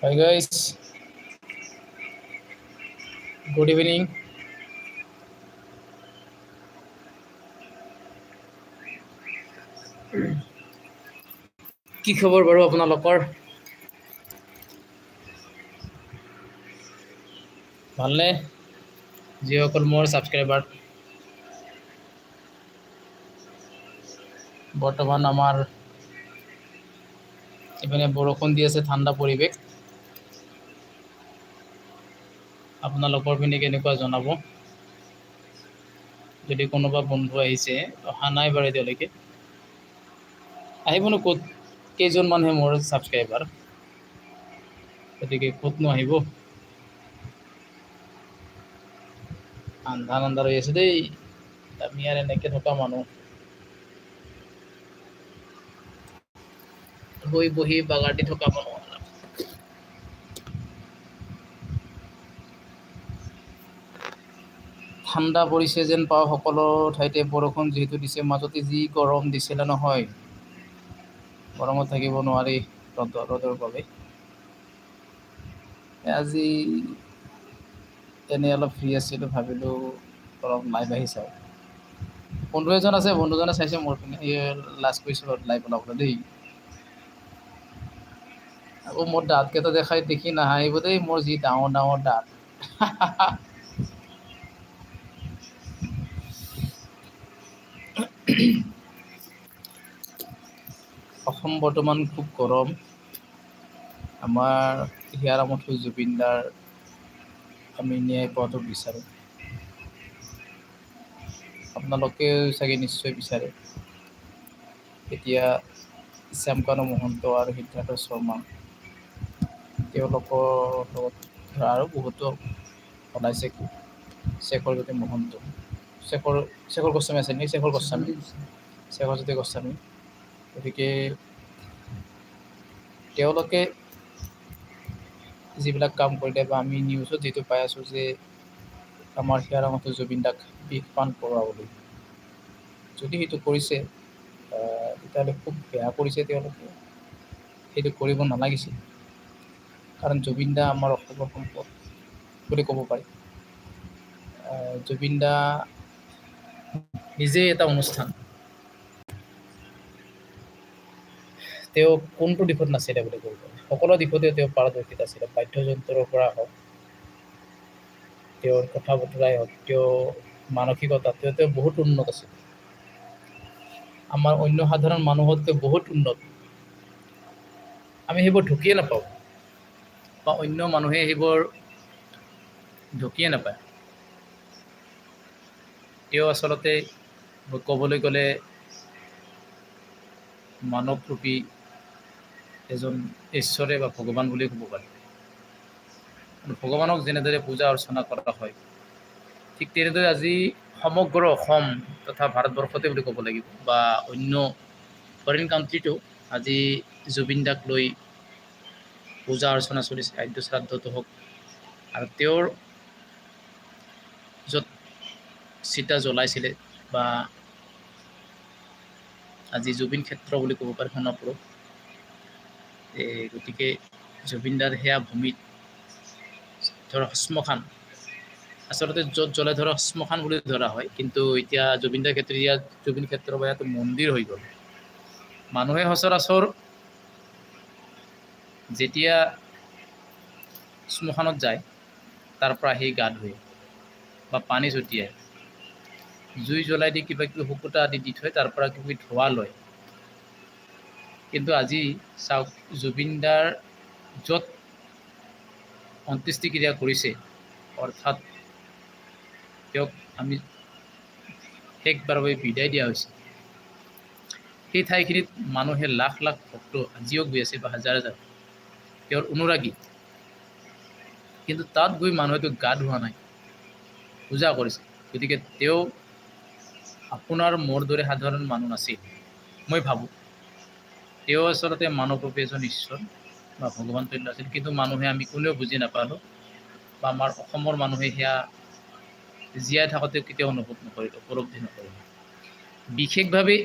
Hi guys, good evening. কি খবৰ বাৰু আপোনালোকৰ ভালনে যিসকল মোৰ ছাবস্ক্ৰাইবাৰ বৰ্তমান আমাৰ ইপিনে বৰষুণ দি আছে ঠাণ্ডা পৰিৱেশ আপোনালোকৰ পিনে কেনেকুৱা জনাব। যদি কোনোবা বন্ধু আহিছে, অহা নাই বাৰু এতিয়ালৈকে। আহিবনো ক'ত? কেইজন মানুহে মোৰ ছাবস্ক্ৰাইবাৰ গতিকে ক'তনো আহিব? আন্ধাৰ আন্ধাৰ হৈ আছে দেই। আমি আৰু এনেকৈ থকা মানুহ। বহি বহি বাগাৰ দি থকা মানুহ। ঠাণ্ডা পৰিছে যেন পাওঁ সকলো ঠাইতে। বৰষুণ যিহেতু দিছে, মাজতে যি গৰম দিছিলে নহয়। গৰমত থাকিব নোৱাৰি ৰ'দ ৰ'দৰ বাবে। আজি এনেই অলপ ফ্ৰী আছিলোঁ, ভাবিলোঁ অলপ লাইভ আহি চাওঁ। বন্ধু এজন আছে বন্ধুজনে চাইছে মোৰ পিনে লাষ্ট কৰিছিলোঁ লাইভ ওলাবলৈ দেই। আকৌ মোৰ দাঁতকেইটা দেখাই দেখি নাহাঁহিব দেই, মোৰ যি ডাঙৰ ডাঙৰ দাঁত। অসম বৰ্তমান খুব গৰম। আমাৰ হিয়াৰ আমঠু জুবিনদাৰ আমি ন্যায় পোৱাটো বিচাৰোঁ। আপোনালোকেও চাগে নিশ্চয় বিচাৰে। এতিয়া শ্যামকানু মহন্ত আৰু সিদ্ধাৰ্থ শৰ্মা, তেওঁলোকৰ লগত আৰু বহুতো ওলাইছে শেখৰজ্যোতি মহন্ত। শেখৰ শেখৰ গোস্বামী আছে নেকি শেখৰ গোস্বামী। শেখৰজ্যোতি গোস্বামী। গতিকে তেওঁলোকে যিবিলাক কাম কৰিলে বা আমি নিউজত যিটো পাই আছোঁ যে আমাৰ হিয়াৰ আমঠু জুবিন দাক বিষপান কৰোৱা বুলি যদি সেইটো কৰিছে তেতিয়াহ'লে খুব বেয়া কৰিছে তেওঁলোকে। সেইটো কৰিব নালাগিছিল। কাৰণ জুবিন দা আমাৰ অসমৰ সম্পদ বুলি ক'ব পাৰি। জুবিন দা নিজেই এটা অনুষ্ঠান। তেওঁ কোনটো দিশত নাছিলে বুলি ক'ব? সকলো দিশতে তেওঁ পাৰদৰ্শিতা আছিলে, বাদ্যযন্ত্ৰৰ পৰা হওক, তেওঁৰ কথা বতৰাই হওক তেওঁ মানসিকতা তেওঁ তেওঁ বহুত উন্নত আছিল। আমাৰ অন্য সাধাৰণ মানুহতকৈ বহুত উন্নত। আমি সেইবোৰ ঢুকিয়ে নাপাওঁ বা অন্য মানুহে সেইবোৰ ঢুকিয়ে নাপায়। তেওঁ আচলতে ক'বলৈ গ'লে মানৱৰূপী এজন ঈশ্বৰে বা ভগৱান বুলিয়ে ক'ব পাৰি। ভগৱানক যেনেদৰে পূজা অৰ্চনা কৰা হয়, ঠিক তেনেদৰে আজি সমগ্ৰ অসম তথা ভাৰতবৰ্ষতে বুলি ক'ব লাগিব বা অন্য ফৰেইন কাণ্ট্ৰিটো আজি জুবিন দাক লৈ পূজা অৰ্চনা চলিছে আদ্য শ্ৰাদ্ধটো হওক। আৰু তেওঁৰ য'ত চিতা জ্বলাইছিলে বা আজি জুবিন ক্ষেত্ৰ বুলি ক'ব পাৰি সোণাপুৰত এই গতিকে জুবিনদাৰ সেয়া ভূমিত ধৰক শ্মশান আচলতে য'ত জ্বলে ধৰক শ্মশান বুলি ধৰা হয়, কিন্তু এতিয়া জুবিনদাৰ ক্ষেত্ৰত ইয়াত জুবিন ক্ষেত্ৰ বা ইয়াত মন্দিৰ হৈ গ'ল। মানুহে সচৰাচৰ যেতিয়া শ্মশানত যায়, তাৰ পৰা আহি গা ধুৱে বা পানী ছটিয়াই জুই জ্বলাই দি কিবা কিবি শুকুতা আদি দি থৈ তাৰ পৰা কিবি ধোঁৱা লয়। কিন্তু আজি চাওক জুবিনদাৰ য'ত অন্ত্যেষ্টিক্ৰিয়া কৰিছে, অৰ্থাৎ তেওঁক আমি শেষবাৰৰ বাবে বিদায় দিয়া হৈছে। সেই ঠাইখিনিত মানুহে লাখ লাখ ভক্ত আজিও গৈ আছে বা হাজাৰ হাজাৰ। তেওঁৰ অনুৰাগী। কিন্তু তাত গৈ মানুহেতো গা ধোৱা নাই। পূজা কৰিছে। গতিকে তেওঁ আপোনাৰ মোৰ দৰে সাধাৰণ মানুহ নাছিল। মই ভাবোঁ, তেওঁ আচলতে মানৱৰূপী এজন ঈশ্বৰ বা ভগৱান তুল্য আছিল কিন্তু মানুহে আমি কোনেও বুজি নাপালোঁ বা আমাৰ অসমৰ মানুহে সেয়া জীয়াই থাকোঁতে কেতিয়াও অনুভৱ নকৰিলে, উপলব্ধি নকৰিলে। বিশেষভাৱে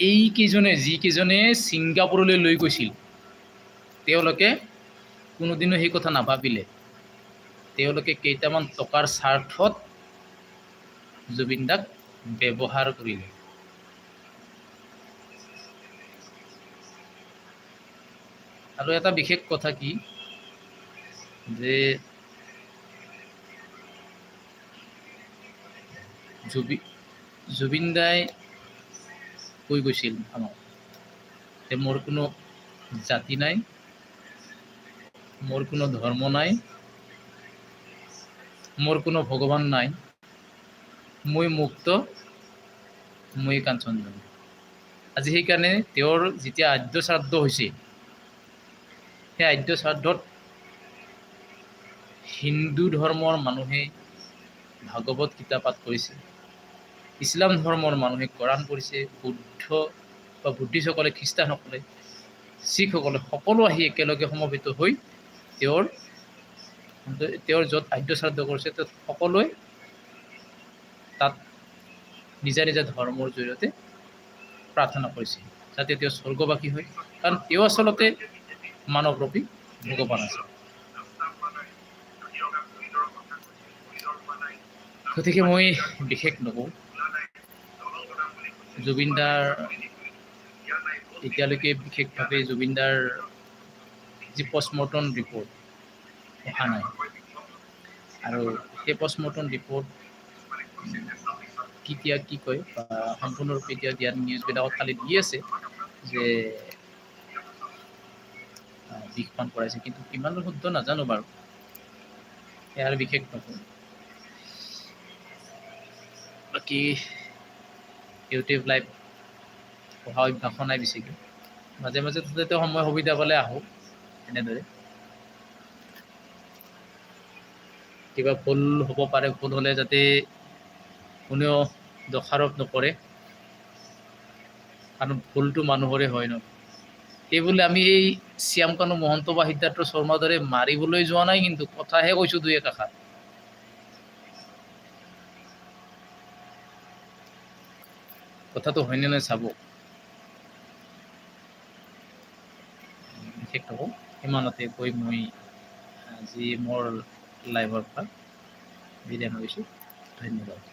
এইকেইজনে, যিকেইজনে ছিংগাপুৰলৈ লৈ গৈছিল, তেওঁলোকে কোনোদিনো সেই কথা নাভাবিলে। তেওঁলোকে কেইটামান টকাৰ স্বাৰ্থত জুবিন দাক ব্যৱহাৰ কৰিলে আৰু এটা বিশেষ কথা কি, যে জুবি, জুবিন দাই কৈ গৈছিল আমাক যে মোৰ কোনো জাতি নাই, মোৰ কোনো ধৰ্ম নাই, মোৰ কোনো ভগৱান নাই। মই মুক্ত, মই কাঞ্চনজংঘা আজি সেইকাৰণে তেওঁৰ যেতিয়া আদ্য শ্ৰাদ্ধ হৈছে, সেই আদ্য শ্ৰাদ্ধত হিন্দু ধৰ্মৰ মানুহে ভাগৱত গীতা পাঠ কৰিছে, ইছলাম ধৰ্মৰ মানুহে কোৰাণ পঢ়িছে, বুদ্ধ বা বুদ্ধিষ্টসকলে, খ্ৰীষ্টানসকলে, শিখসকলে সকলো আহি একেলগে সমবেত হৈ তেওঁৰ তেওঁৰ য'ত আদ্য শ্ৰাদ্ধ কৰিছে, তাত সকলোৱে নিজা নিজা ধৰ্মৰ জৰিয়তে প্ৰাৰ্থনা কৰিছে। যাতে তেওঁ স্বৰ্গবাসী হয়। কাৰণ তেওঁ আচলতে মানৱৰূপী ভগৱান আছে। গতিকে মই বিশেষ নকওঁ। জুবিনদাৰ, এতিয়ালৈকে বিশেষভাৱে জুবিনদাৰ যি পষ্টমৰ্টম ৰিপৰ্ট অহা নাই। আৰু সেই পষ্টমৰ্টম ৰিপৰ্ট কেতিয়া কি কয় সম্পূৰ্ণৰূপে এতিয়া দিয়া নিউজবিলাকত খালি দি আছে যে বিষপান কৰাইছে। কিন্তু কিমান শুদ্ধ নাজানো বাৰু। ইয়াৰ বিশেষ নকওঁ। বাকী, ইউটিউব লাইভ পঢ়া অভ্যাস নাই বেছিকৈ। মাজে মাজে তাতে সময় সুবিধা পালে আহোঁ, এনেদৰে। কিবা ভুল হ'ব পাৰে, ভুল হ'লে যাতে কোনেও দোষাৰোপ নকৰে। কাৰণ ভুলটো মানুহৰে হয় ন। সেইবুলি আমি এই শ্যামকানু মহন্ত বা সিদ্ধাৰ্থ শৰ্মাৰ দৰে মাৰিবলৈ যোৱা নাই কিন্তু কথাহে কৈছোঁ দুই একাষাৰ কথাটো হয়নে নহয় চাব? বিশেষ নকওঁ সিমানতে কৈ মই আজি মোৰ লাইভৰ পৰা বিদায় মাৰিছোঁ ধন্যবাদ।